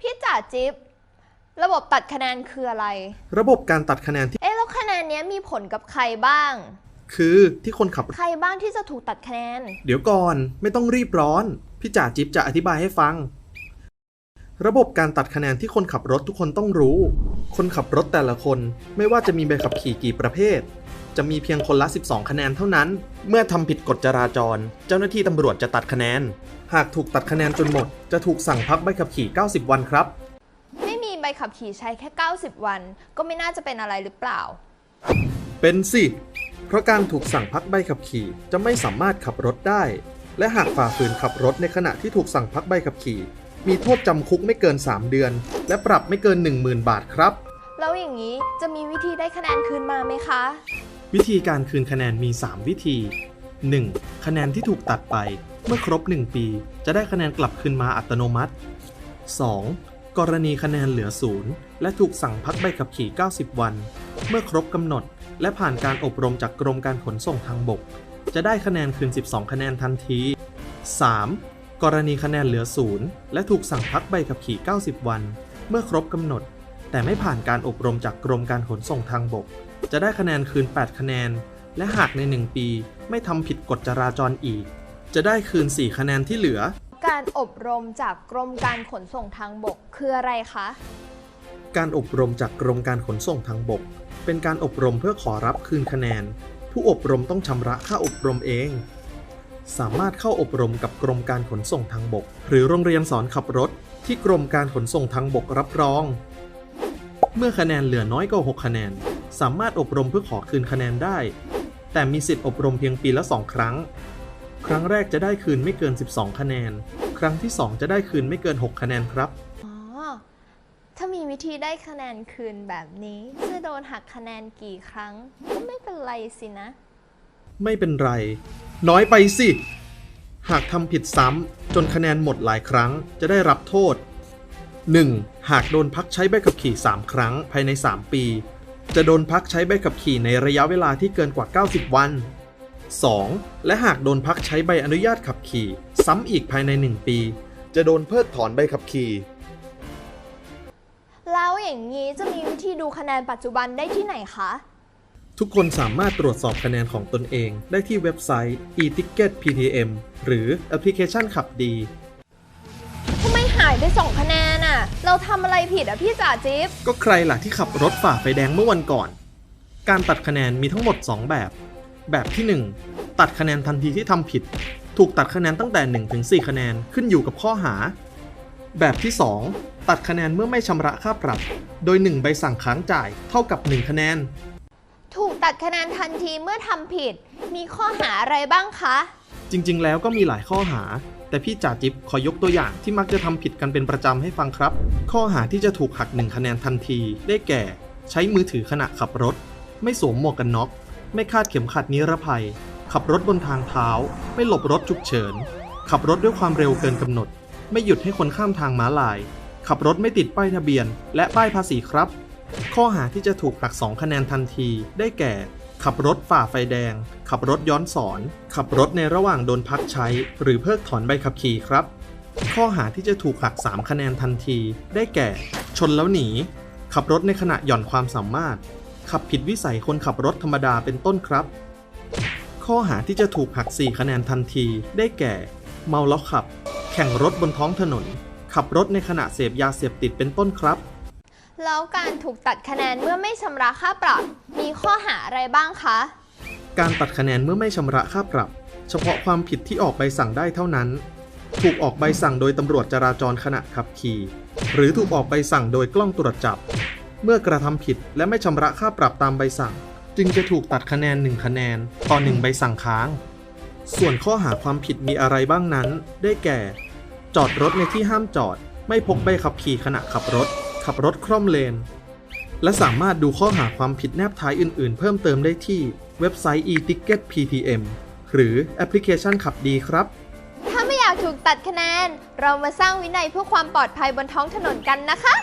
พี่จ่าจิ๊บระบบตัดคะแนนคืออะไร ระบบการตัดคะแนนที่ เอ๊ะแล้วคะแนนเนี้ยมีผลกับใครบ้าง คือที่คนขับ ใครบ้างที่จะถูกตัดคะแนน เดี๋ยวก่อนไม่ต้องรีบร้อน พี่จ่าจิ๊บจะอธิบายให้ฟัง ระบบการตัดคะแนนที่คนขับรถทุกคนต้องรู้ คนขับรถแต่ละคนไม่ว่าจะมีใบขับขี่กี่ประเภท จะมีเพียงคนละ 12 คะแนนเท่านั้น เมื่อทำผิดกฎจราจร เจ้าหน้าที่ตำรวจจะตัดคะแนน หากถูกตัดคะแนนจนหมด จะถูกสั่งพักใบขับขี่ 90 วันครับ ไม่มีใบขับขี่ใช้แค่ 90 วัน ก็ไม่น่าจะเป็นอะไรหรือเปล่า เป็นสิ เพราะการถูกสั่งพักใบขับขี่จะไม่สามารถขับรถได้ และหากฝ่าฝืนขับรถในขณะที่ถูกสั่งพักใบขับขี่ มีโทษจำคุกไม่เกิน 3 เดือน และปรับไม่เกิน 10,000 บาทครับ แล้วอย่างนี้จะมีวิธีได้คะแนนคืนมาไหมคะ วิธีการคืนคะแนนมี 3 วิธี 1. คะแนนที่ถูกตัดไป เมื่อครบ 1 ปี จะได้คะแนนกลับคืนมาอัตโนมัติ 2. กรณีคะแนนเหลือศูนย์และถูกสั่งพักใบขับขี่ 90 วัน เมื่อครบกำหนด และผ่านการอบรมจากกรมการขนส่งทางบก จะได้คะแนนคืน 12 คะแนนทันที 3. กรณีคะแนนเหลือศูนย์และถูกสั่งพักใบขับขี่ 90 วัน เมื่อครบกำหนด แต่ไม่ผ่านการอบรมจากกรมการขนส่งทางบก จะได้คะแนนคืน 8 คะแนน และหากใน 1 ปีไม่ทำผิดกฎจราจรอีก จะได้คืน 4 คะแนนที่เหลือ การอบรมจากกรมการขนส่งทางบกคืออะไรคะ การอบรมจากกรมการขนส่งทางบก เป็นการอบรมเพื่อขอรับคืนคะแนน ผู้อบรมต้องชำระค่าอบรมเอง สามารถเข้าอบรมกับกรมการขนส่งทางบก หรือโรงเรียนสอนขับรถ ที่กรมการขนส่งทางบกรับรอง เมื่อคะแนนเหลือน้อยกว่า6คะแนน สามารถอบรมเพื่อขอคืนคะแนนได้ แต่มีสิทธิ์อบรมเพียงปีละ 2 ครั้ง ครั้งแรกจะได้คืนไม่เกิน 12 คะแนน ครั้งที่ 2 จะได้คืนไม่เกิน 6 คะแนนครับอ๋อถ้ามีวิธีได้คะแนนคืนแบบนี้ จะโดนหักคะแนนกี่ครั้งก็ไม่เป็นไรสินะ ไม่เป็นไร น้อยไปสิ หากทำผิดซ้ำจนคะแนนหมดหลายครั้งจะได้รับโทษ 1. หากโดนพักใช้ใบขับขี่ 3 ครั้งภายใน 3 ปี จะโดนพักใช้ใบขับขี่ในระยะเวลาที่เกินกว่า 90 วัน 2. และหากโดนพักใช้ใบอนุญาตขับขี่ ซ้ำอีกภายใน 1 ปี จะโดนเพิกถอนใบขับขี่ แล้วอย่างนี้จะมีวิธีดูคะแนนปัจจุบันได้ที่ไหนคะ ทุกคนสามารถตรวจสอบคะแนนของตนเอง ได้ที่เว็บไซต์ e-ticket ptm หรือแอปพลิเคชันขับดี ทำไมหายไปสองคะแนนอะเราทำอะไรผิดอะพี่จ่าจิ๊บ ก็ใครล่ะที่ขับรถฝ่าไฟแดงเมื่อวันก่อน การตัดคะแนนมีทั้งหมด 2 แบบ แบบที่ 1 ตัดคะแนนทันทีที่ทำผิด ถูกตัดคะแนนตั้งแต่1ถึง4คะแนนขึ้นอยู่กับข้อหา แบบที่ 2 ตัดคะแนนเมื่อไม่ชำระค่าปรับ โดย 1 ใบสั่งค้างจ่ายเท่ากับ 1 คะแนนถูก ตัดคะแนนทันทีเมื่อทำผิด มีข้อหาอะไรบ้างคะ จริง ๆ แล้วก็มีหลายข้อหา แต่พี่จ่าจิ๊บขอยกตัวอย่างที่มักจะทำผิดกันเป็นประจำให้ฟังครับ ข้อหาที่จะถูกหักหนึ่งคะแนนทันที ได้แก่ ใช้มือถือขณะขับรถ ไม่สวมหมวกกันน็อก ไม่คาดเข็มขัดนิรภัย ขับรถบนทางเท้า ไม่หลบรถฉุกเฉิน ขับรถด้วยความเร็วเกินกำหนด ไม่หยุดให้คนข้ามทางม้าลาย ขับรถไม่ติดป้ายทะเบียน และป้ายภาษีครับ ข้อหาที่จะถูกหัก 2 คะแนนทันที ได้แก่ ขับรถฝ่าไฟแดง ขับรถย้อนสอน ขับรถในระหว่างโดนพักใช้ หรือเพิกถอนใบขับขี่ครับ ข้อหาที่จะถูกหัก 3 คะแนนทันที ได้แก่ ชนแล้วหนี ขับรถในขณะหย่อนความสามารถ ขับผิดวิสัยคนขับรถธรรมดาเป็นต้นครับ ข้อหาที่จะถูกหัก 4 คะแนนทันที ได้แก่ เมาแล้วขับ แข่งรถบนท้องถนน ขับรถในขณะเสพยาเสพติดเป็นต้นครับ แล้วการถูกตัดคะแนนเมื่อไม่ชำระค่าปรับ มีข้อหาอะไรบ้างคะ การตัดคะแนนเมื่อไม่ชำระค่าปรับ เฉพาะความผิดที่ออกใบสั่งได้เท่านั้น ถูกออกใบสั่งโดยตำรวจจราจรขณะขับขี่ หรือถูกออกใบสั่งโดยกล้องตรวจจับ เมื่อกระทำผิดและไม่ชำระค่าปรับตามใบสั่ง จึงจะถูกตัดคะแนน 1 คะแนน ต่อ 1 ใบสั่งค้าง ส่วนข้อหาความผิดมีอะไรบ้างนั้น ได้แก่ จอดรถในที่ห้ามจอด ไม่พกใบขับขี่ขณะขับรถ ขับรถคล่อมเลน และสามารถดูข้อหาความผิดแนบท้ายอื่นๆ เพิ่มเติมได้ที่เว็บไซต์ e-ticket ptm หรือแอปพลิเคชันขับดีครับ ถ้าไม่อยากถูกตัดคะแนน เรามาสร้างวินัยเพื่อความปลอดภัยบนท้องถนนกันนะคะ